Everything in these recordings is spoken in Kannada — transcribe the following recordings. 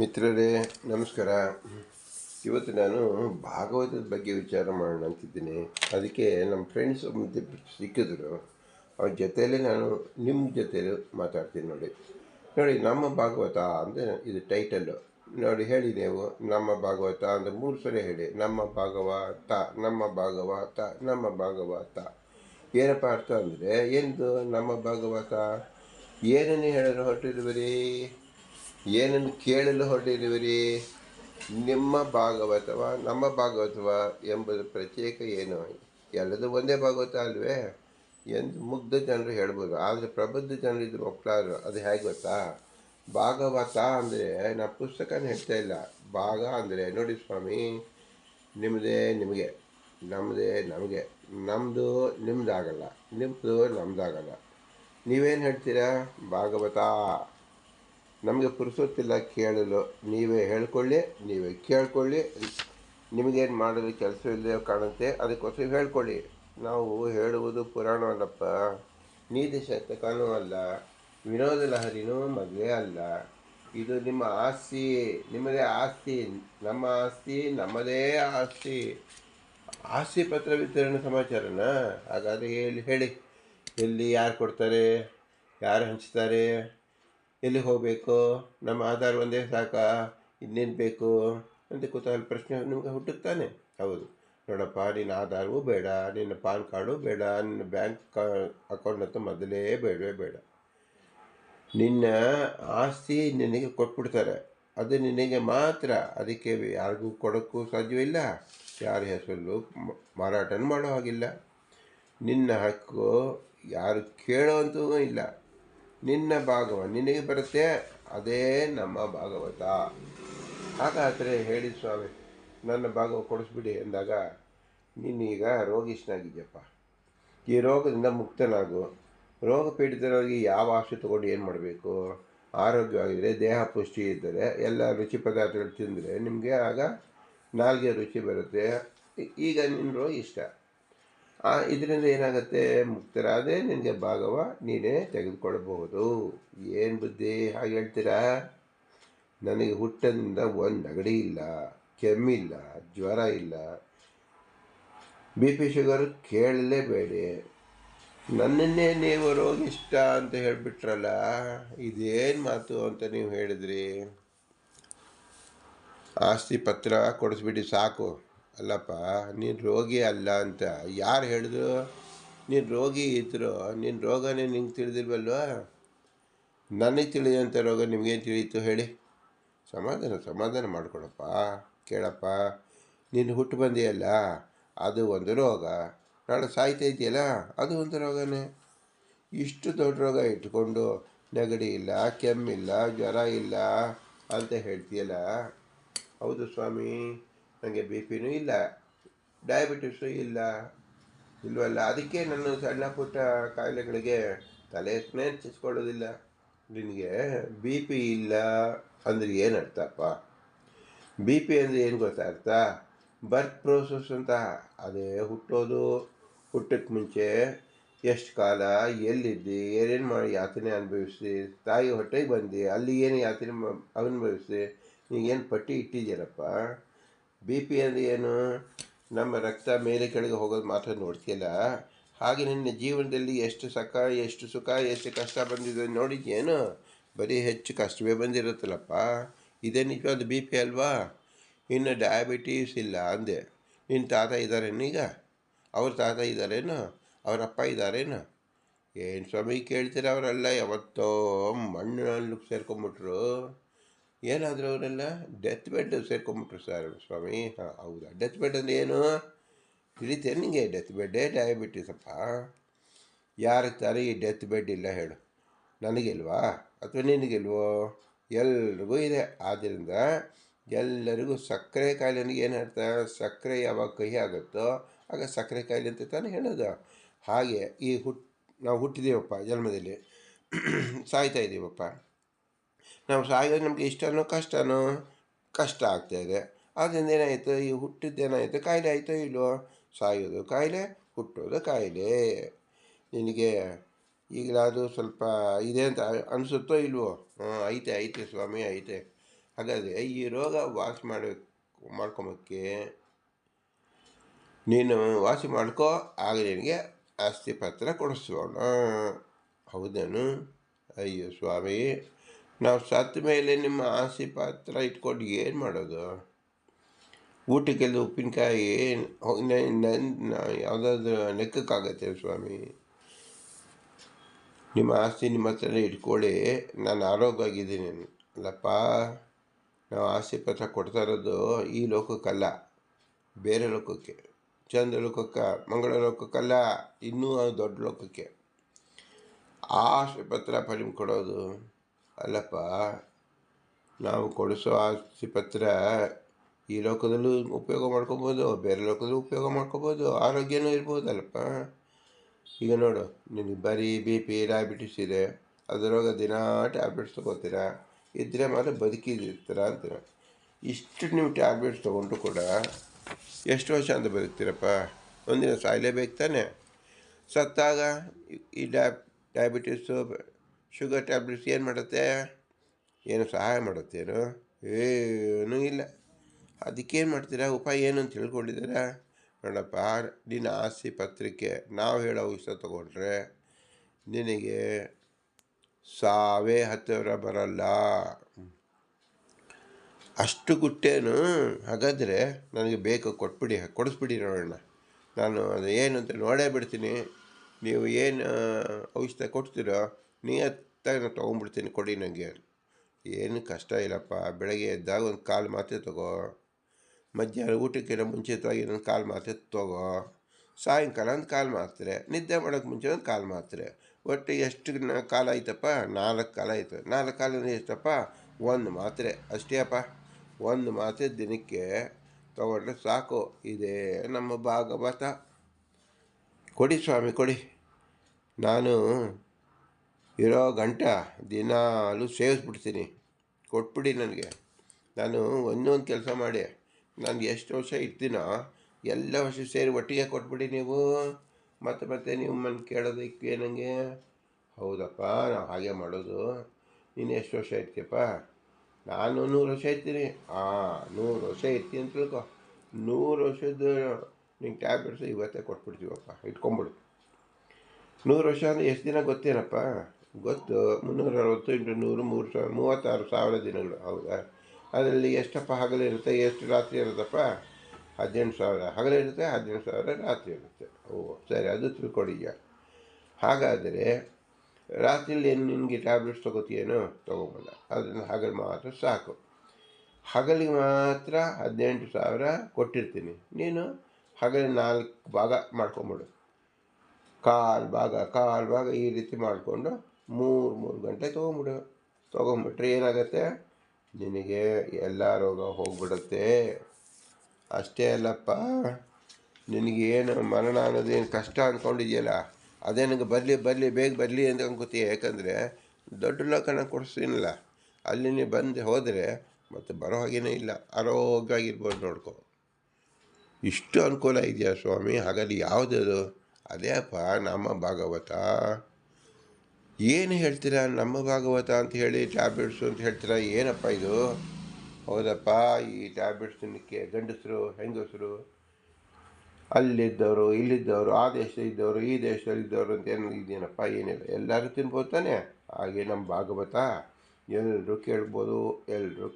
ಮಿತ್ರರೇ, ನಮಸ್ಕಾರ. ಇವತ್ತು ನಾನು ಭಾಗವತದ ಬಗ್ಗೆ ವಿಚಾರ ಮಾಡೋಣ ಅಂತಿದ್ದೀನಿ. ಅದಕ್ಕೆ ನಮ್ಮ ಫ್ರೆಂಡ್ಸ್ ಮುಂದೆ ಸಿಕ್ಕಿದ್ರು. ಅವ್ರ ಜೊತೆಯಲ್ಲೇ ನಾನು ನಿಮ್ಮ ಜೊತೆಯಲ್ಲಿ ಮಾತಾಡ್ತೀನಿ ನೋಡಿ. ನೋಡಿ, ನಮ್ಮ ಭಾಗವತ ಅಂದರೆ ಇದು ಟೈಟಲ್ಲು ನೋಡಿ, ಹೇಳಿ ನೀವು. ನಮ್ಮ ಭಾಗವತ ಅಂದರೆ ಮೂರು ಸರಿ ಹೇಳಿ. ನಮ್ಮ ಭಾಗವತ ನಮ್ಮ ಭಾಗವತ ನಮ್ಮ ಭಾಗವತ. ಏನಪ್ಪ ಅರ್ಥ ಅಂದರೆ ಎಂದು ನಮ್ಮ ಭಾಗವತ? ಏನನ್ನು ಹೇಳಲು ಹೊರಟಿರುವಿರಿ ಏನನ್ನು ಕೇಳಲು ಹೊರಟಿರುವಿರಿ? ನಿಮ್ಮ ಭಾಗವತವ, ನಮ್ಮ ಭಾಗವತವ ಎಂಬುದು ಪ್ರತ್ಯೇಕ ಏನು? ಎಲ್ಲದೂ ಒಂದೇ ಭಾಗವತ ಅಲ್ವೇ? ಎಂದು ಮುಗ್ಧ ಜನರು ಹೇಳ್ಬೋದು ಆದರೆ ಪ್ರಬುದ್ಧ ಜನರಿದ್ರು ಒಪ್ಲಾರು. ಅದು ಹೇಗೆ ಗೊತ್ತಾ? ಭಾಗವತ ಅಂದರೆ ನಾ ಪುಸ್ತಕನ ಹೇಳ್ತಾ ಇಲ್ಲ. ಭಾಗ ಅಂದರೆ ನೋಡಿ ಸ್ವಾಮಿ, ನಿಮ್ಮದೇ ನಿಮಗೆ, ನಮ್ಮದೇ ನಮಗೆ. ನಮ್ಮದು ನಿಮ್ಮದಾಗಲ್ಲ ನಿಮ್ಮದು ನಮ್ಮದಾಗಲ್ಲ ನೀವೇನು ಹೇಳ್ತೀರಾ? ಭಾಗವತ. ನಮಗೆ ಪುರುಸೊತ್ತಿಲ್ಲ ಕೇಳಲು, ನೀವೇ ಹೇಳ್ಕೊಳ್ಳಿ, ನೀವೇ ಕೇಳ್ಕೊಳ್ಳಿ. ನಿಮಗೇನು ಮಾಡಲು ಕೆಲಸವಿಲ್ಲದೆ ಕಾಣುತ್ತೆ, ಅದಕ್ಕೋಸ್ಕರ ಹೇಳ್ಕೊಳ್ಳಿ. ನಾವು ಹೇಳುವುದು ಪುರಾಣವಲ್ಲಪ್ಪ. ನೀತಿ ಶತಕನೂ ಅಲ್ಲ, ವಿನೋದ ಲಹರಿನೂ ಮದುವೆ ಅಲ್ಲ. ಇದು ನಿಮ್ಮ ಆಸ್ತಿ, ನಿಮ್ಮದೇ ಆಸ್ತಿ, ನಮ್ಮ ಆಸ್ತಿ, ನಮ್ಮದೇ ಆಸ್ತಿ. ಆಸ್ತಿ ಪತ್ರ ವಿತರಣೆ ಸಮಾಚಾರನ? ಹಾಗಾದರೆ ಹೇಳಿ ಹೇಳಿ. ಎಲ್ಲಿ ಯಾರು ಕೊಡ್ತಾರೆ, ಯಾರು ಹಂಚ್ತಾರೆ? ಎಲ್ಲಿ ಹೋಗಬೇಕು? ನಮ್ಮ ಆಧಾರ್ ಒಂದೇ ಸಾಕಾ? ಇನ್ನೇನು ಬೇಕು? ಅಂತ ಕೂತಲ್ಲಿ ಪ್ರಶ್ನೆ ನಿಮಗೆ ಹುಟ್ಟುತ್ತಾನೆ ಹೌದು. ನೋಡಪ್ಪ, ನಿನ್ನ ಆಧಾರವೂ ಬೇಡ, ನಿನ್ನ ಪಾನ್ ಕಾರ್ಡು ಬೇಡ, ನಿನ್ನ ಬ್ಯಾಂಕ್ ಕಾ ಅಕೌಂಟ್ ಅಂತ ಮೊದಲೇ ಬೇಡವೇ ಬೇಡ. ನಿನ್ನ ಆಸ್ತಿ ನಿನಗೆ ಕೊಟ್ಬಿಡ್ತಾರೆ. ಅದು ನಿನಗೆ ಮಾತ್ರ. ಅದಕ್ಕೆ ಯಾರಿಗೂ ಕೊಡೋಕ್ಕೂ ಸಾಧ್ಯವಿಲ್ಲ ಯಾರ ಹೆಸರು ಮಾರಾಟನೂ ಮಾಡೋ ಹಾಗಿಲ್ಲ. ನಿನ್ನ ಹಕ್ಕು ಯಾರು ಕೇಳೋವಂತೂ ಇಲ್ಲ. ನಿನ್ನ ಭಾಗವ ನಿನಗೆ ಬರುತ್ತೆ, ಅದೇ ನಮ್ಮ ಭಾಗವತ. ಹಾಗಾದರೆ ಹೇಳಿ ಸ್ವಾಮಿ, ನನ್ನ ಭಾಗವ ಕೊಡಿಸ್ಬಿಡಿ ಎಂದಾಗ, ನೀನೀಗ ರೋಗಿಷ್ಣಾಗಿದ್ಯಪ್ಪ ಈ ರೋಗದಿಂದ ಮುಕ್ತನಾಗು. ರೋಗ ಪೀಡಿತರಾಗಿ ಯಾವ ಆಸೆ ತಗೊಂಡು ಏನು ಮಾಡಬೇಕು? ಆರೋಗ್ಯವಾಗಿದ್ದರೆ ದೇಹ ಪುಷ್ಟಿ ಇದ್ದರೆ, ಎಲ್ಲ ರುಚಿ ಪದಾರ್ಥಗಳು ತಿಂದರೆ ನಿಮಗೆ ಆಗ ನಾಲ್ಗೆ ರುಚಿ ಬರುತ್ತೆ. ಈಗ ನಿನ್ನ ರೋಗ ಇಷ್ಟ. ಆ, ಇದರಿಂದ ಏನಾಗುತ್ತೆ? ಮುಕ್ತರಾದರೆ ನಿನಗೆ ಭಾಗವ, ನೀನೇ ತೆಗೆದುಕೊಳ್ಬಹುದು ಏನು ಬುದ್ಧಿ? ಹಾಗೆ ಹೇಳ್ತೀರಾ? ನನಗೆ ಹುಟ್ಟದಿಂದ ಒಂದು ನಗಡಿ ಇಲ್ಲ ಕೆಮ್ಮಿಲ್ಲ ಜ್ವರ ಇಲ್ಲ. ಬಿ ಪಿ ಶುಗರ್ ಕೇಳಲೇಬೇಡಿ. ನನ್ನನ್ನೇ ನೀವು ರೋಗಿಷ್ಟ ಅಂತ ಹೇಳಿಬಿಟ್ರಲ್ಲ, ಇದೇನು ಮಾತು ಅಂತ ನೀವು ಹೇಳಿದ್ರಿ? ಆಸ್ತಿ ಪತ್ರ ಕೊಡಿಸ್ಬಿಡಿ ಸಾಕು. ಅಲ್ಲಪ್ಪ, ನೀನು ರೋಗಿ ಅಲ್ಲ ಅಂತ ಯಾರು ಹೇಳಿದ್ರು? ನೀನು ರೋಗಿ ಇದ್ರು ನಿನ್ನ ರೋಗನೇ ನಿಂಗೆ ತಿಳಿದಿಲ್ವಲ್ವಾ? ನನಗೆ ತಿಳಿದಂಥ ರೋಗ ನಿಮಗೇನು ತಿಳಿಯಿತು ಹೇಳಿ. ಸಮಾಧಾನ ಸಮಾಧಾನ ಮಾಡ್ಕೊಳಪ್ಪ, ಕೇಳಪ್ಪ. ನೀನು ಹುಟ್ಟು ಬಂದಿಯಲ್ಲ, ಅದು ಒಂದು ರೋಗ. ನಾಳೆ ಸಾಯ್ತಾ ಇದೆಯಲ್ಲ ಅದು ಒಂದು ರೋಗನೇ. ಇಷ್ಟು ದೊಡ್ಡ ರೋಗ ಇಟ್ಕೊಂಡು ನೆಗಡಿ ಇಲ್ಲ ಕೆಮ್ಮಿಲ್ಲ ಜ್ವರ ಇಲ್ಲ ಅಂತ ಹೇಳ್ತೀಯಲ್ಲ. ಹೌದು ಸ್ವಾಮಿ. ನನಗೆ ಬಿ ಪಿನೂ ಇಲ್ಲ, ಡಯಾಬಿಟಿಸು ಇಲ್ಲ, ಇಲ್ವಲ್ಲ? ಅದಕ್ಕೆ ನನ್ನ ಸಣ್ಣ ಪುಟ್ಟ ಕಾಯಿಲೆಗಳಿಗೆ ತಲೆ ಚಿಸ್ಕೊಳ್ಳೋದಿಲ್ಲ ನಿನಗೆ ಬಿ ಪಿ ಇಲ್ಲ ಅಂದರೆ ಏನು ಅರ್ಥಪ್ಪ? ಬಿ ಪಿ ಅಂದರೆ ಏನು ಗೊತ್ತಾ ಅರ್ಥ? ಬರ್ತ್ ಪ್ರೋಸೆಸ್ ಅಂತ, ಅದೇ ಹುಟ್ಟೋದು. ಹುಟ್ಟಕ್ಕೆ ಮುಂಚೆ ಎಷ್ಟು ಕಾಲ, ಎಲ್ಲಿದ್ದಿ, ಏನೇನು ಮಾಡಿ ಯಾತನೆ ಅನುಭವಿಸಿ ತಾಯಿ ಹೊಟ್ಟೆಗೆ ಬಂದು, ಅಲ್ಲಿ ಏನು ಯಾತನೆ ಅನುಭವಿಸಿ ಏನು ಪಟ್ಟಿ ಇಟ್ಟಿದ್ದೀರಪ್ಪ ಬಿ ಪಿ ಅಂದರೆ ಏನು, ನಮ್ಮ ರಕ್ತ ಮೇಲೆ ಕೆಳಗೆ ಹೋಗೋದು ಮಾತ್ರ ನೋಡ್ತಿಲ್ಲ ಹಾಗೆ ನಿನ್ನ ಜೀವನದಲ್ಲಿ ಎಷ್ಟು ಸಖ ಎಷ್ಟು ಸುಖ, ಎಷ್ಟು ಕಷ್ಟ ಬಂದಿದೆ ನೋಡಿದ್ಯೇನು ಬರೀ ಹೆಚ್ಚು ಕಷ್ಟವೇ ಬಂದಿರುತ್ತಲ್ಲಪ್ಪ. ಇದೇ ನಿಜವಾದ ಬಿ ಪಿ ಅಲ್ವಾ? ಇನ್ನು ಡಯಾಬಿಟೀಸ್ ಇಲ್ಲ ಅಂದೆ. ನಿನ್ನ ತಾತ ಇದ್ದಾರೇನೀಗ ಅವ್ರ ತಾತ ಇದ್ದಾರೇನು? ಅವರಪ್ಪ ಇದ್ದಾರೇನು? ಏನು ಸ್ವಾಮಿ ಕೇಳ್ತೀರ ಅವರೆಲ್ಲ? ಯಾವತ್ತೋ ಮಣ್ಣಲ್ಲಿ ಸೇರ್ಕೊಂಬಿಟ್ರು. ಏನಾದರೂ ಅವರೆಲ್ಲ ಡೆತ್ ಬೆಡ್ ಸೇರ್ಕೊಂಬಿಟ್ರು ಸರ್ ಸ್ವಾಮಿ. ಹಾಂ, ಹೌದಾ? ಡೆತ್ ಬೆಡ್ ಅಂದರೆ ಏನು? ತಿಳಿತೇ ನಿಮಗೆ ಡೆತ್ ಬೆಡ್ಡೇ ಡಯಾಬಿಟೀಸ್ ಅಪ್ಪ. ಯಾರಿಗೆ ತಾನೇ ಈ ಡೆತ್ ಬೆಡ್ ಇಲ್ಲ ಹೇಳು. ನನಗಿಲ್ವಾ? ಅಥವಾ ನಿನಗಿಲ್ವೋ? ಎಲ್ರಿಗೂ ಇದೆ. ಆದ್ದರಿಂದ ಎಲ್ಲರಿಗೂ ಸಕ್ಕರೆ ಕಾಯಿಲೆ ಏನು ಅರ್ಥ? ಸಕ್ಕರೆ ಯಾವಾಗ ಕಹಿ ಆಗುತ್ತೋ ಆಗ ಸಕ್ಕರೆ ಕಾಯಿಲೆ ಅಂತ ತಾನೇ ಹೇಳೋದು. ಹಾಗೆ ಈ ಹುಟ್, ನಾವು ಹುಟ್ಟಿದ್ದೀವಪ್ಪ ಜನ್ಮದಲ್ಲಿ. ಸಾಯ್ತಾ ಇದ್ದೀವಪ್ಪ ನಾವು ಸಾಯೋದು ನಮಗೆ ಇಷ್ಟನೋ ಕಷ್ಟನೋ ಕಷ್ಟ ಆಗ್ತಾಯಿದೆ ಆದ್ದರಿಂದ ಏನಾಯಿತು? ಈ ಹುಟ್ಟಿದ್ದೇನಾಯಿತು ಕಾಯಿಲೆ ಆಯಿತೋ ಇಲ್ವೋ? ಸಾಯೋದು ಕಾಯಿಲೆ, ಹುಟ್ಟೋದು ಕಾಯಿಲೆ. ನಿನಗೆ ಈಗಲಾದರೂ ಸ್ವಲ್ಪ ಇದೆ ಅಂತ ಅನಿಸುತ್ತೋ ಇಲ್ವೋ? ಹ್ಞೂ, ಐತೆ ಐತೆ ಸ್ವಾಮಿ, ಐತೆ. ಹಾಗಾದರೆ ಈ ರೋಗ ವಾಸಿ ಮಾಡಿ, ಮಾಡ್ಕೊಳಕ್ಕೆ ನೀನು ವಾಸಿ ಮಾಡ್ಕೋ, ಆಗ ನಿನಗೆ ಆಸ್ತಿ ಪತ್ರ ಕೊಡಿಸೋಣ. ಹೌದೇನು? ಅಯ್ಯೋ ಸ್ವಾಮಿ. ನಾವು ಸತ್ತ ಮೇಲೆ ನಿಮ್ಮ ಆಸೆ ಪಾತ್ರ ಇಟ್ಕೊಂಡು ಏನು ಮಾಡೋದು? ಊಟಕ್ಕೆಲ್ಲ ಉಪ್ಪಿನಕಾಯಿ ಯಾವುದಾದ್ರೂ ಲೆಕ್ಕಕ್ಕಾಗತ್ತೆ ಸ್ವಾಮಿ. ನಿಮ್ಮ ಆಸ್ತಿ ನಿಮ್ಮ ಹತ್ರನೇ ಇಟ್ಕೊಳ್ಳಿ. ನಾನು ಆರೋಗ್ಯವಾಗಿದ್ದೀನಿ. ಅಲ್ಲಪ್ಪ, ನಾವು ಆಸ್ತಿ ಪತ್ರ ಕೊಡ್ತಾ ಇರೋದು ಈ ಲೋಕಕ್ಕಲ್ಲ, ಬೇರೆ ಲೋಕಕ್ಕೆ. ಚಂದ್ರ ಲೋಕಕ್ಕೆ, ಮಂಗಳ ಲೋಕಕ್ಕಲ್ಲ, ಇನ್ನೂ ದೊಡ್ಡ ಲೋಕಕ್ಕೆ. ಆಸ್ತಿ ಪತ್ರ ನಿಮ್ಗೆ ಕೊಡೋದು. ಅಲ್ಲಪ್ಪ, ನಾವು ಕೊಡಿಸೋ ಆಸ್ತಿ ಪತ್ರ ಈ ಲೋಕದಲ್ಲೂ ಉಪಯೋಗ ಮಾಡ್ಕೋಬೋದು, ಬೇರೆ ಲೋಕದಲ್ಲೂ ಉಪಯೋಗ ಮಾಡ್ಕೋಬೋದು, ಆರೋಗ್ಯನೂ ಇರ್ಬೋದಲ್ಲಪ್ಪ. ಈಗ ನೋಡು, ನಿನಗೆ ಬರೀ ಬಿ ಪಿ, ಡಯಾಬಿಟಿಸ್ ಇದೆ ಅದರೊಳಗೆ ದಿನ ಟ್ಯಾಬ್ಲೆಟ್ಸ್ ತೊಗೋತೀರಾ? ಇದ್ದರೆ ಮಾತ್ರ ಬದುಕಿದಿರ್ತೀರ ಅಂತ ಇಷ್ಟು ನೀವು ಟ್ಯಾಬ್ಲೆಟ್ಸ್ ತೊಗೊಂಡು ಕೂಡ ಎಷ್ಟು ವರ್ಷ ಅಂತ ಬದುಕ್ತೀರಪ್ಪ? ಒಂದಿನ ಸಾಯಲೇಬೇಕು ತಾನೆ. ಸತ್ತಾಗ ಈ ಡ್ಯಾಬ್ ಡಯಾಬಿಟಿಸು ಶುಗರ್ ಟ್ಯಾಬ್ಲೆಟ್ಸ್ ಏನು ಮಾಡುತ್ತೆ? ಏನು ಸಹಾಯ ಮಾಡುತ್ತೇನು ಏನೂ? ಇಲ್ಲ. ಅದಕ್ಕೇನು ಮಾಡ್ತೀರಾ? ಉಪಾಯ ಏನು ಅಂತ ತಿಳ್ಕೊಂಡಿದ್ದೀರಾ? ನೋಡಪ್ಪ, ನಿನ್ನ ಆಸ್ತಿ ಪತ್ರಿಕೆ, ನಾವು ಹೇಳೋ ಔಷಧ ತೊಗೊಂಡ್ರೆ ನಿನಗೆ ಸಾವೇ ಹತ್ತಿರ ಬರಲ್ಲ. ಅಷ್ಟು ಗುಟ್ಟೇನು? ಹಾಗಾದರೆ ನನಗೆ ಬೇಕು, ಕೊಟ್ಬಿಡಿ, ಕೊಡಿಸ್ಬಿಡಿ ನೋಡೋಣ ನಾನು ಅದು ಏನು ಅಂತ ನೋಡೇ ಬಿಡ್ತೀನಿ. ನೀವು ಏನು ಔಷಧ ಕೊಡ್ತೀರೋ ನಿಯತ್ತಾಗಿ ನಾನು ತೊಗೊಂಡ್ಬಿಡ್ತೀನಿ ಕೊಡಿ ನನಗೆ ಏನು ಕಷ್ಟ ಇಲ್ಲಪ್ಪ. ಬೆಳಗ್ಗೆ ಎದ್ದಾಗ ಒಂದು ಕಾಲು ಮಾತ್ರೆ ತಗೋ. ಮಧ್ಯಾಹ್ನ ಊಟಕ್ಕಿಂತ ಮುಂಚಿತವಾಗಿ ನನ್ನ ಕಾಲು ಮಾತ್ರೆ ತಗೋ. ಸಾಯಂಕಾಲ ಒಂದು ಕಾಲು ಮಾತ್ರೆ. ನಿದ್ದೆ ಮಾಡೋಕ್ಕೆ ಮುಂಚೆ ಒಂದು ಕಾಲು ಮಾತ್ರೆ. ಒಟ್ಟು ಎಷ್ಟು ಕಾಲ ಆಯ್ತಪ್ಪ? ನಾಲ್ಕು ಕಾಲ ಆಯಿತು. ನಾಲ್ಕು ಕಾಲ ಎಷ್ಟಪ್ಪ? ಒಂದು ಮಾತ್ರೆ. ಅಷ್ಟೇ ಅಪ್ಪ ಒಂದು ಮಾತ್ರೆ ದಿನಕ್ಕೆ ತಗೊಂಡ್ರೆ ಸಾಕು. ಇದೇ ನಮ್ಮ ಭಾಗವತ. ಕೊಡಿ ಸ್ವಾಮಿ, ಕೊಡಿ. ನಾನು ಇರೋ ಗಂಟ ದಿನಾಲು ಸೇವಿಸ್ಬಿಡ್ತೀನಿ. ಕೊಟ್ಬಿಡಿ ನನಗೆ. ನಾನು ಒಂದೊಂದು ಕೆಲಸ ಮಾಡಿ. ನಾನು ಎಷ್ಟು ವರ್ಷ ಇರ್ತೀನೋ ಎಲ್ಲ ವರ್ಷ ಸೇರಿ ಒಟ್ಟಿಗೆ ಕೊಟ್ಬಿಡಿ ನೀವು. ಮತ್ತೆ ಮತ್ತೆ ನೀವು ಮನೆ ಕೇಳೋದಕ್ಕೆ ನನಗೆ ಹೌದಪ್ಪ, ನಾವು ಹಾಗೆ ಮಾಡೋದು. ನೀನು ಎಷ್ಟು ವರ್ಷ ಇರ್ತೀಯಪ್ಪ? ನಾನು ನೂರು ವರ್ಷ ಇರ್ತೀನಿ. ಹಾಂ ನೂರು ವರ್ಷ ಇರ್ತೀನಿ ಅಂತ ತಿಳ್ಕೊ. ನೂರು ವರ್ಷದ ನಿಂಗೆ ಟ್ಯಾಬ್ಲೆಟ್ಸ್ ಇವತ್ತೇ ಕೊಟ್ಬಿಡ್ತೀವಪ್ಪ. ಇಟ್ಕೊಂಬಿಡು. ನೂರು ವರ್ಷ ಅಂದರೆ ಎಷ್ಟು ದಿನ ಗೊತ್ತೇನಪ್ಪ? ಗೊತ್ತು. ಮುನ್ನೂರ ಅರವತ್ತು ಇಂಟು ನೂರು, ಮೂರು ಸಾವಿರ, ಮೂವತ್ತಾರು ಸಾವಿರ ದಿನಗಳು. ಹೌದಾ? ಅದರಲ್ಲಿ ಎಷ್ಟಪ್ಪ ಹಗಲಿರುತ್ತೆ ಎಷ್ಟು ರಾತ್ರಿ ಇರುತ್ತಪ್ಪ? ಹದಿನೆಂಟು ಸಾವಿರ. ಹಗಲಿರುತ್ತೆ ಹದಿನೆಂಟು ಸಾವಿರ ರಾತ್ರಿ ಇರುತ್ತೆ. ಓ, ಸರಿ, ಅದು ತಿಳ್ಕೊಡಿ ಈಗ. ಹಾಗಾದರೆ ರಾತ್ರಿಯಲ್ಲಿ ಏನು ನಿನಗೆ ಟ್ಯಾಬ್ಲೆಟ್ಸ್ ತೊಗೋತೀಯೇನೋ? ತೊಗೊಂಬಲ್ಲ. ಅದನ್ನು ಹಗಲು ಮಾತ್ರ ಸಾಕು. ಹಗಲಿಗೆ ಮಾತ್ರ ಹದಿನೆಂಟು ಸಾವಿರ ಕೊಟ್ಟಿರ್ತೀನಿ. ನೀನು ಹಗಲಿ ನಾಲ್ಕು ಭಾಗ ಮಾಡ್ಕೊಂಬಿಡು. ಕಾಲು ಭಾಗ ಕಾಲು ಭಾಗ ಈ ರೀತಿ ಮಾಡಿಕೊಂಡು ಮೂರು ಮೂರು ಗಂಟೆ ತೊಗೊಂಬಿಡು. ತೊಗೊಂಬಿಟ್ರೆ ಏನಾಗುತ್ತೆ? ನಿನಗೆ ಎಲ್ಲ ರೋಗ ಹೋಗ್ಬಿಡುತ್ತೆ. ಅಷ್ಟೇ ಅಲ್ಲಪ್ಪ, ನಿನಗೇನು ಮರಣ ಅನ್ನೋದೇನು ಕಷ್ಟ ಅಂದ್ಕೊಂಡಿದ್ಯಲ್ಲ ಅದೇ ನನಗೆ ಬರಲಿ ಬರಲಿ, ಬೇಗ ಬರಲಿ ಅಂತ ಅನ್ಕೋತೀಯ ಯಾಕಂದರೆ ದೊಡ್ಡ ಲೋಕನ ಕೊಡಿಸ್ತೀನಲ್ಲ ಅಲ್ಲಿ ನೀವು ಬಂದು ಹೋದರೆ ಮತ್ತೆ ಬರೋ ಹಾಗೇನೇ ಇಲ್ಲ. ಆರೋಗ್ಯವಾಗಿರ್ಬೋದು ನೋಡ್ಕೊ. ಇಷ್ಟು ಅನುಕೂಲ ಇದೆಯಾ ಸ್ವಾಮಿ? ಹಾಗಾದ್ರೆ ಯಾವುದದು? ಅದೇ ಅಪ್ಪ, ನಮ್ಮ ಭಾಗವತ. ಏನು ಹೇಳ್ತೀರಾ? ನಮ್ಮ ಭಾಗವತ ಅಂತ ಹೇಳಿ ಟ್ಯಾಬ್ಲೆಟ್ಸು ಅಂತ ಹೇಳ್ತೀರಾ? ಏನಪ್ಪ ಇದು? ಹೌದಪ್ಪ, ಈ ಟ್ಯಾಬ್ಲೆಟ್ಸ್ ತಿನ್ನಕ್ಕೆ ಗಂಡಸರು, ಹೆಂಗಸರು, ಅಲ್ಲಿದ್ದವರು, ಇಲ್ಲಿದ್ದವರು, ಆ ದೇಶದಲ್ಲಿದ್ದವರು ಈ ದೇಶದಲ್ಲಿದ್ದವರು ಅಂತ ಏನು ಇದೇನಪ್ಪ, ಏನಿಲ್ಲ. ಎಲ್ಲರೂ ತಿನ್ಬೋದು ತಾನೆ? ಹಾಗೆ ನಮ್ಮ ಭಾಗವತ, ಎಲ್ಲರೂ ಕೇಳ್ಬೋದು, ಎಲ್ಲರೂ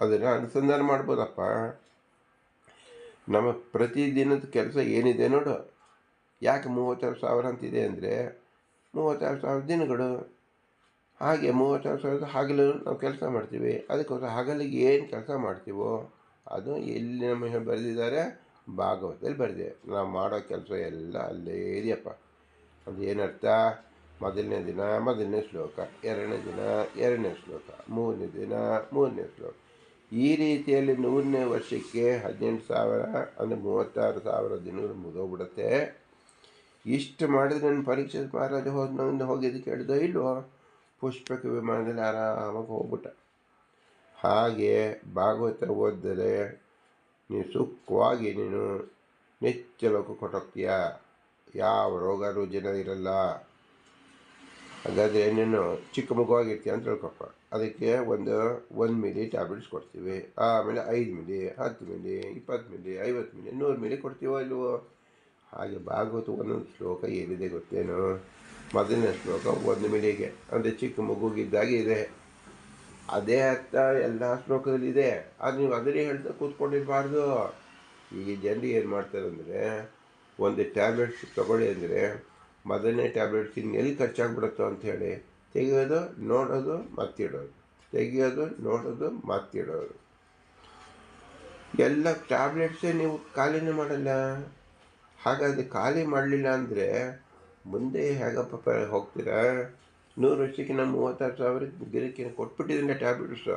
ಅದನ್ನು ಅನುಸಂಧಾನ ಮಾಡ್ಬೋದಪ್ಪ. ನಮ್ಮ ಪ್ರತಿದಿನದ ಕೆಲಸ ಏನಿದೆ ನೋಡು. ಯಾಕೆ ಮೂವತ್ತಾರು ಸಾವಿರ ಅಂತಿದೆ ಅಂದರೆ ಮೂವತ್ತಾರು ಸಾವಿರ ದಿನಗಳು. ಹಾಗೆ ಮೂವತ್ತಾರು ಸಾವಿರದ ಹಗಲು ನಾವು ಕೆಲಸ ಮಾಡ್ತೀವಿ. ಅದಕ್ಕೋಸ್ಕರ ಹಗಲಿಗೆ ಏನು ಕೆಲಸ ಮಾಡ್ತೀವೋ ಅದು ಎಲ್ಲಿ ನಮ್ಮ ಬರೆದಿದ್ದಾರೆ? ಭಾಗವತದಲ್ಲಿ ಬರೆದಿದೆ. ನಾವು ಮಾಡೋ ಕೆಲಸ ಎಲ್ಲ ಅಲ್ಲೇ ಇದೆಯಪ್ಪ. ಅದು ಏನರ್ಥ? ಮೊದಲನೇ ದಿನ, ಮೊದಲನೇ ಶ್ಲೋಕ. ಎರಡನೇ ದಿನ, ಎರಡನೇ ಶ್ಲೋಕ. ಮೂರನೇ ದಿನ, ಮೂರನೇ ಶ್ಲೋಕ. ಈ ರೀತಿಯಲ್ಲಿ ನೂರನೇ ವರ್ಷಕ್ಕೆ ಹದಿನೆಂಟು ಸಾವಿರ ಅಂದರೆ ಮೂವತ್ತಾರು ಸಾವಿರ ದಿನಗಳು ಮುಗಿದೋಗ್ಬಿಡುತ್ತೆ ಇಷ್ಟು ಮಾಡಿದ್ರೆ ನನ್ನ ಪರೀಕ್ಷೆ ಮಹಾರಾಜ ಹೋದ ನಂದು ಹೋಗಿದ್ದು ಕೇಳಿದೋ ಇಲ್ವೋ? ಪುಷ್ಪಕ ವಿಮಾನದಲ್ಲಿ ಆರಾಮಾಗಿ ಹೋಗ್ಬಿಟ್ಟ. ಹಾಗೆ ಭಾಗವತ ಓದಿದರೆ ನೀನು ಸುಖವಾಗಿ ನೀನು ನಿತ್ಯ ಲೋಕ ಕೊಟ್ಟೋಗ್ತೀಯ? ಯಾವ ರೋಗ ರುಜಿನ ಇರಲ್ಲ. ಹಾಗಾದರೆ ನೀನು ಚಿಕ್ಕ ಮಗುವಾಗಿರ್ತೀಯ ಅಂತ ಹೇಳ್ಕೊಪ್ಪ ಅದಕ್ಕೆ ಒಂದು ಒಂದು ಮಿಲಿ ಟ್ಯಾಬ್ಲೆಟ್ಸ್ ಕೊಡ್ತೀವಿ. ಆಮೇಲೆ ಐದು ಮಿಲಿ ಹತ್ತು ಮಿಲಿ ಇಪ್ಪತ್ತು ಮಿಲಿ ಐವತ್ತು ಮಿಲಿ ನೂರು ಮಿಲಿ ಕೊಡ್ತೀವೋ ಇಲ್ವೋ? ಹಾಗೆ ಭಾಗವತ ಒಂದೊಂದು ಶ್ಲೋಕ ಏನಿದೆ ಗೊತ್ತೇನು? ಮೊದಲನೇ ಶ್ಲೋಕ ಒಂದು ಮಿಲಿಗೆ ಅಂದರೆ ಚಿಕ್ಕ ಮಗುಗಿದ್ದಾಗೆ ಇದೆ. ಅದೇ ಅರ್ಥ ಎಲ್ಲ ಶ್ಲೋಕದಲ್ಲಿ ಇದೆ. ಅದು ನೀವು ಅದನ್ನೇ ಹೇಳ್ತಾ ಕೂತ್ಕೊಂಡಿರಬಾರ್ದು. ಈಗ ಜನರು ಏನು ಮಾಡ್ತಾರೆ ಅಂದರೆ, ಒಂದು ಟ್ಯಾಬ್ಲೆಟ್ಸ್ ತಗೊಳ್ಳಿ ಅಂದರೆ, ಮೊದಲನೇ ಟ್ಯಾಬ್ಲೆಟ್ಸ್ ಎಲ್ಲಿ ಖರ್ಚಾಗ್ಬಿಡುತ್ತೋ ಅಂತ ಹೇಳಿ ತೆಗೆಯೋದು, ನೋಡೋದು, ಮತ್ತಿಡೋದು. ತೆಗೆಯೋದು, ನೋಡೋದು, ಮತ್ತಿಡೋದು. ಎಲ್ಲ ಟ್ಯಾಬ್ಲೆಟ್ಸೇ ನೀವು ಖಾಲಿನೇ ಮಾಡಲ್ಲ. ಹಾಗಾದರೆ ಖಾಲಿ ಮಾಡಲಿಲ್ಲ ಅಂದರೆ ಮುಂದೆ ಹೇಗಪ್ಪ ಹೋಗ್ತೀರಾ? ನೂರು ವರ್ಷಕ್ಕೆ ನಾನು ಮೂವತ್ತಾರು ಸಾವಿರ ಗಿರಕ್ಕೆ ಕೊಟ್ಬಿಟ್ಟಿದ್ದೀನಿ ಟ್ಯಾಬ್ಲೆಟ್ಸು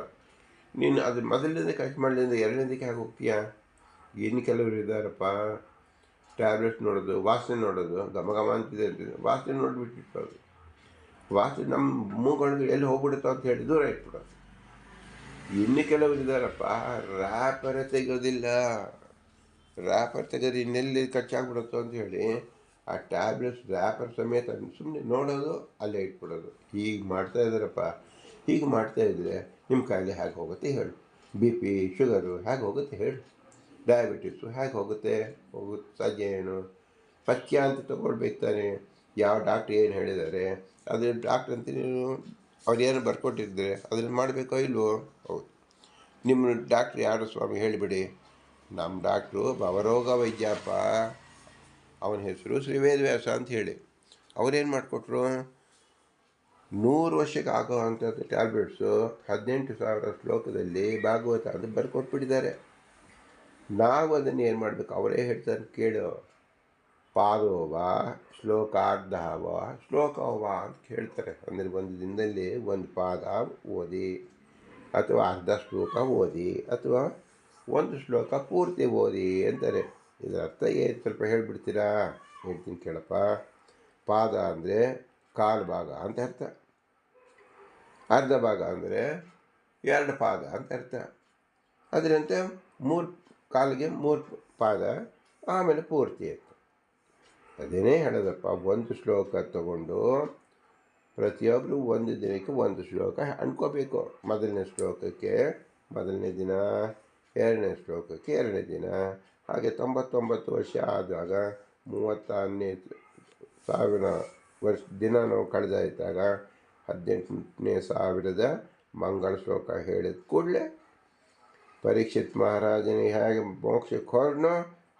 ನೀನು ಅದು ಮೊದಲಿಂದ ಖರ್ಚು ಮಾಡಲಿಂದ ಎರಡನೇದಕ್ಕೆ ಹೇಗೆ ಹೋಗ್ತೀಯಾ? ಏನು ಕೆಲವರು ಇದ್ದಾರಪ್ಪ. ಟ್ಯಾಬ್ಲೆಟ್ಸ್ ನೋಡೋದು, ವಾಸನೆ ನೋಡೋದು, ಘಮ ಘಮ ಅಂತಿದೆ ಅಂತಿದೆ ವಾಸನೆ ನೋಡಿಬಿಟ್ಟಿರ್ಬೋದು ವಾಸನೆ ನಮ್ಮ ಮೂಗೊಳಗೆ ಎಲ್ಲಿ ಹೋಗ್ಬಿಡುತ್ತೋ ಅಂತ ಹೇಳಿ ದೂರ ಇಟ್ಬಿಡೋದು. ಇನ್ನು ಕೆಲವರು ಇದ್ದಾರಪ್ಪ ರ್ಯಾಪರೇ ತೆಗೆಯೋದಿಲ್ಲ. ರ್ಯಾಪರ್ ತೆಗೆದು ಇನ್ನೆಲ್ಲಿ ಖರ್ಚಾಗ್ಬಿಡುತ್ತೋ ಅಂತ ಹೇಳಿ ಆ ಟ್ಯಾಬ್ಲೆಟ್ಸ್ ರ್ಯಾಪರ್ ಸಮೇತ ಸುಮ್ಮನೆ ನೋಡೋದು, ಅಲ್ಲೇ ಇಟ್ಬಿಡೋದು. ಹೀಗೆ ಮಾಡ್ತಾ ಇದ್ದಾರಪ್ಪ. ಹೀಗೆ ಮಾಡ್ತಾ ಇದ್ದರೆ ನಿಮ್ಮ ಕಾಯಿಲೆ ಹೇಗೆ ಹೋಗುತ್ತೆ ಹೇಳು. ಬಿ ಪಿ ಶುಗರು ಹೇಗೆ ಹೋಗುತ್ತೆ ಹೇಳು. ಡಯಾಬಿಟಿಸು ಹೇಗೆ ಹೋಗುತ್ತೆ? ಹೋಗುತ್ತೆ ಸಾಧ್ಯ ಏನು? ಪಥ್ಯ ಅಂತ ತಗೊಳ್ಬೇಕು ತಾನೆ. ಯಾವ ಡಾಕ್ಟ್ರ್ ಏನು ಹೇಳಿದ್ದಾರೆ ಅದು ಡಾಕ್ಟ್ರ್ ಅಂತ ನೀನು ಅವ್ರು ಏನು ಬರ್ಕೊಟ್ಟಿದ್ದಾರೆ ಅದನ್ನು ಮಾಡಬೇಕೋ ಇಲ್ವೋ? ಹೌದು. ನಿಮ್ಮ ಡಾಕ್ಟ್ರ್ ಯಾರು ಸ್ವಾಮಿ? ಹೇಳಿಬಿಡಿ. ನಮ್ಮ ಡಾಕ್ಟ್ರು ಭವರೋಗ ವೈದ್ಯಪ್ಪ. ಅವನ ಹೆಸರು ಶ್ರೀ ವೇದವ್ಯಾಸ ಅಂತ ಹೇಳಿ. ಅವ್ರೇನು ಮಾಡಿಕೊಟ್ರು? ನೂರು ವರ್ಷಕ್ಕೆ ಆಗೋ ಅಂಥದ್ದು ಟ್ಯಾಬ್ಲೆಟ್ಸು ಹದಿನೆಂಟು ಸಾವಿರ ಶ್ಲೋಕದಲ್ಲಿ ಭಾಗವತ ಅಂತ ಬರ್ಕೊಟ್ಬಿಟ್ಟಿದ್ದಾರೆ. ನಾವು ಅದನ್ನು ಏನು ಮಾಡಬೇಕು? ಅವರೇ ಹೇಳ್ತಾರೆ, ಕೇಳು. ಪಾದೋವ, ಶ್ಲೋಕಾರ್ಧವ, ಶ್ಲೋಕವ ಅಂತ ಹೇಳ್ತಾರೆ ಅಂದರೆ ಒಂದು ದಿನದಲ್ಲಿ ಒಂದು ಪಾದ ಓದಿ, ಅಥವಾ ಅರ್ಧ ಶ್ಲೋಕ ಓದಿ, ಅಥವಾ ಒಂದು ಶ್ಲೋಕ ಪೂರ್ತಿ ಓದಿ ಅಂತಾರೆ ಇದರ ಅರ್ಥ ಏನು? ಸ್ವಲ್ಪ ಹೇಳಿಬಿಡ್ತೀರಾ? ಹೇಳ್ತೀನಿ ಕೇಳಪ್ಪ. ಪಾದ ಅಂದರೆ ಕಾಲು ಭಾಗ ಅಂತ ಅರ್ಥ. ಅರ್ಧ ಭಾಗ ಅಂದರೆ ಎರಡು ಪಾದ ಅಂತ ಅರ್ಥ. ಅದರಂತೆ ಮೂರು ಕಾಲಿಗೆ ಮೂರು ಪಾದ, ಆಮೇಲೆ ಪೂರ್ತಿ ಅಂತ. ಅದೇನೇ ಹೇಳೋದಪ್ಪ, ಒಂದು ಶ್ಲೋಕ ತಗೊಂಡು ಪ್ರತಿಯೊಬ್ಬರು ಒಂದು ದಿನಕ್ಕೆ ಒಂದು ಶ್ಲೋಕ ಅನ್ಕೋಬೇಕು. ಮೊದಲನೇ ಶ್ಲೋಕಕ್ಕೆ ಮೊದಲನೇ ದಿನ. ಎರಡನೇ ಶ್ಲೋಕಕ್ಕೆ ಎರಡನೇ ದಿನ. ಹಾಗೆ ತೊಂಬತ್ತೊಂಬತ್ತು ವರ್ಷ ಆದಾಗ ಮೂವತ್ತಾರನೇ ಸಾವಿರ ವರ್ಷ, ದಿನ ನಾವು ಕಳೆದಾಯ್ತಾಗ ಹದಿನೆಂಟನೇ ಸಾವಿರದ ಮಂಗಳ ಶ್ಲೋಕ ಹೇಳಿದ ಕೂಡಲೇ ಪರೀಕ್ಷಿತ್ ಮಹಾರಾಜನಿಗೆ ಹೇಗೆ ಮೋಕ್ಷಕ್ಕೆ ಹೊರನೋ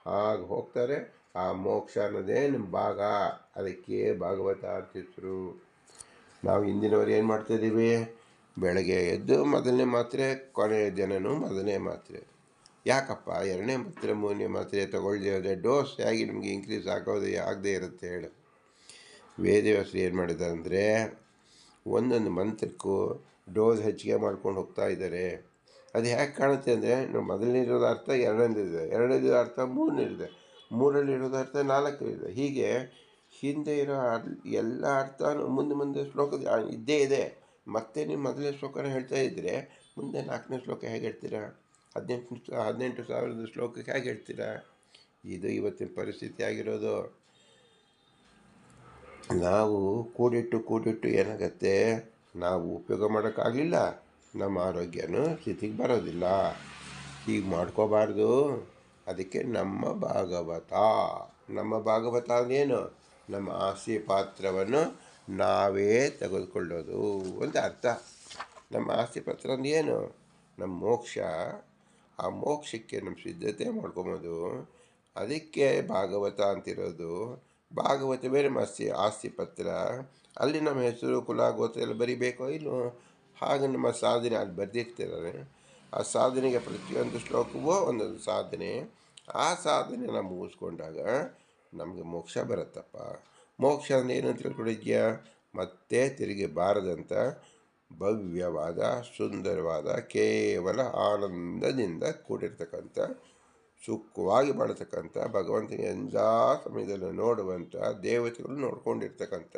ಹಾಗೆ ಹೋಗ್ತಾರೆ. ಆ ಮೋಕ್ಷ ಅನ್ನೋದೇ ನಿಮ್ಮ ಭಾಗ. ಅದಕ್ಕೆ ಭಾಗವತ ಅಂತ ನಾವು ಇಂದಿನವರು ಏನು ಮಾಡ್ತಾಯಿದ್ದೀವಿ ಬೆಳಗ್ಗೆ ಎದ್ದು ಮೊದಲನೇ ಮಾತ್ರೆ ಕೊನೆಯ ದಿನನೂ ಮೊದಲನೇ ಮಾತ್ರೆ. ಯಾಕಪ್ಪ? ಎರಡನೇ ಮಾತ್ರೆ, ಮೂರನೇ ಮಾತ್ರೆ ತಗೊಳ್ದೇ ಹೋದರೆ ಡೋಸ್ ಆಗಿ ನಿಮಗೆ ಇನ್ಕ್ರೀಸ್ ಆಗೋದೇ ಆಗದೇ ಇರುತ್ತೆ ಹೇಳು. ವೇದವ್ಯಾಸರು ಏನು ಮಾಡಿದ್ದಾರೆ ಅಂದರೆ, ಒಂದೊಂದು ಮಂತ್ರಕ್ಕೂ ಡೋಸ್ ಹೆಚ್ಚಿಗೆ ಮಾಡ್ಕೊಂಡು ಹೋಗ್ತಾ ಇದ್ದಾರೆ. ಅದು ಹೇಗೆ ಕಾಣುತ್ತೆ ಅಂದರೆ ನಾವು ಮೊದಲನೇದಿರೋದು ಅರ್ಥ ಎರಡನೇದಿದೆ. ಎರಡನೇದು ಅರ್ಥ ಮೂರನೇದಿದೆ. ಮೂರಲ್ಲಿರೋದು ಅರ್ಥ ನಾಲ್ಕರಿದೆ ಹೀಗೆ ಹಿಂದೆ ಇರೋ ಎಲ್ಲ ಅರ್ಥನೂ ಮುಂದೆ ಮುಂದೆ ಶ್ಲೋಕದ ಇದ್ದೇ ಇದೆ. ಮತ್ತೆ ನೀವು ಮೊದಲನೇ ಶ್ಲೋಕನ ಹೇಳ್ತಾ ಇದ್ದರೆ ಮುಂದೆ ನಾಲ್ಕನೇ ಶ್ಲೋಕ ಹೇಗೆ ಹೇಳ್ತೀರಾ? ಹದಿನೆಂಟು ಹದಿನೆಂಟು ಸಾವಿರದ ಶ್ಲೋಕಕ್ಕೆ ಹೇಗೆ ಹೇಳ್ತೀರಾ? ಇದು ಇವತ್ತಿನ ಪರಿಸ್ಥಿತಿ ಆಗಿರೋದು. ನಾವು ಕೂಡಿಟ್ಟು ಕೂಡಿಟ್ಟು ಏನಾಗತ್ತೆ? ನಾವು ಉಪಯೋಗ ಮಾಡೋಕ್ಕಾಗಲಿಲ್ಲ. ನಮ್ಮ ಆರೋಗ್ಯನೂ ಸ್ಥಿತಿಗೆ ಬರೋದಿಲ್ಲ. ಹೀಗೆ ಮಾಡ್ಕೋಬಾರ್ದು. ಅದಕ್ಕೆ ನಮ್ಮ ಭಾಗವತ. ನಮ್ಮ ಭಾಗವತ ಅಂದೇನು ನಮ್ಮ ಆಸೆ ಪಾತ್ರವನ್ನು ನಾವೇ ತೆಗೆದುಕೊಳ್ಳೋದು ಅಂತ ಅರ್ಥ. ನಮ್ಮ ಆಸ್ತಿ ಪತ್ರ ಏನು? ನಮ್ಮ ಮೋಕ್ಷ. ಆ ಮೋಕ್ಷಕ್ಕೆ ನಮ್ಮ ಸಿದ್ಧತೆ ಮಾಡ್ಕೊಬೋದು. ಅದಕ್ಕೆ ಭಾಗವತ ಅಂತಿರೋದು. ಭಾಗವತವೇ ನಮ್ಮ ಆಸ್ತಿ ಆಸ್ತಿ ಪತ್ರ. ಅಲ್ಲಿ ನಮ್ಮ ಹೆಸರು, ಕುಲ, ಗೋತ್ರ ಎಲ್ಲ ಬರಿಬೇಕೋ ಇಲ್ಲೋ ಹಾಗೆ ನಮ್ಮ ಸಾಧನೆ ಅಲ್ಲಿ ಬರೆದಿರ್ತಿದ್ದಾರೆ. ಆ ಸಾಧನೆಗೆ ಪ್ರತಿಯೊಂದು ಶ್ಲೋಕವೂ ಒಂದೊಂದು ಸಾಧನೆ. ಆ ಸಾಧನೆ ನಾವು ಮುಗಿಸ್ಕೊಂಡಾಗ ನಮಗೆ ಮೋಕ್ಷ ಬರುತ್ತಪ್ಪ. ಮೋಕ್ಷ ಅಂದ್ರೆ ಏನು ಅಂತ ತಿಳ್ಕೊಂಡಿದ್ಯಾ ಮತ್ತೆ ತಿರುಗಿ ಬಾರದಂಥ ಭವ್ಯವಾದ, ಸುಂದರವಾದ, ಕೇವಲ ಆನಂದದಿಂದ ಕೂಡಿರ್ತಕ್ಕಂಥ ಸುಖವಾಗಿ ಬಾಳತಕ್ಕಂಥ ಭಗವಂತನ ಎಂಜಾ ಸಮಯದಲ್ಲಿ ನೋಡುವಂಥ ದೇವತೆಗಳು ನೋಡ್ಕೊಂಡಿರ್ತಕ್ಕಂಥ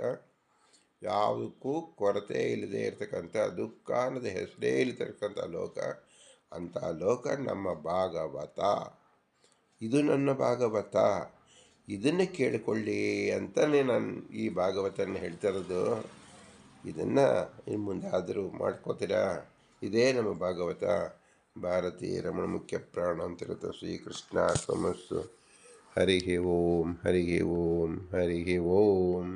ಯಾವುದಕ್ಕೂ ಕೊರತೆ ಇಲ್ಲದೆ ಇರತಕ್ಕಂಥ ದುಃಖ ಅನ್ನೋದು ಹೆಸರೇ ಇಲ್ಲಿರ್ತಕ್ಕಂಥ ಲೋಕ, ಅಂಥ ಲೋಕ ನಮ್ಮ ಭಾಗವತ. ಇದು ನನ್ನ ಭಾಗವತ. ಇದನ್ನೇ ಕೇಳಿಕೊಳ್ಳಿ ಅಂತಲೇ ನಾನು ಈ ಭಾಗವತನ ಹೇಳ್ತಾ ಇರೋದು. ಇದನ್ನು ಇನ್ನು ಮುಂದೆ ಆದರೂ ಮಾಡ್ಕೋತೀರಾ? ಇದೇ ನಮ್ಮ ಭಾಗವತ. ಭಾರತೀಯ ರಮಣ ಮುಖ್ಯ ಪ್ರಾಣ ಅಂತಿರುತ್ತೆ ಶ್ರೀಕೃಷ್ಣ ಸಮಸ್ಸು. ಹರಿಹಿ ಓಂ ಹರಿಹಿ ಓಂ ಹರಿಹಿ ಓಂ.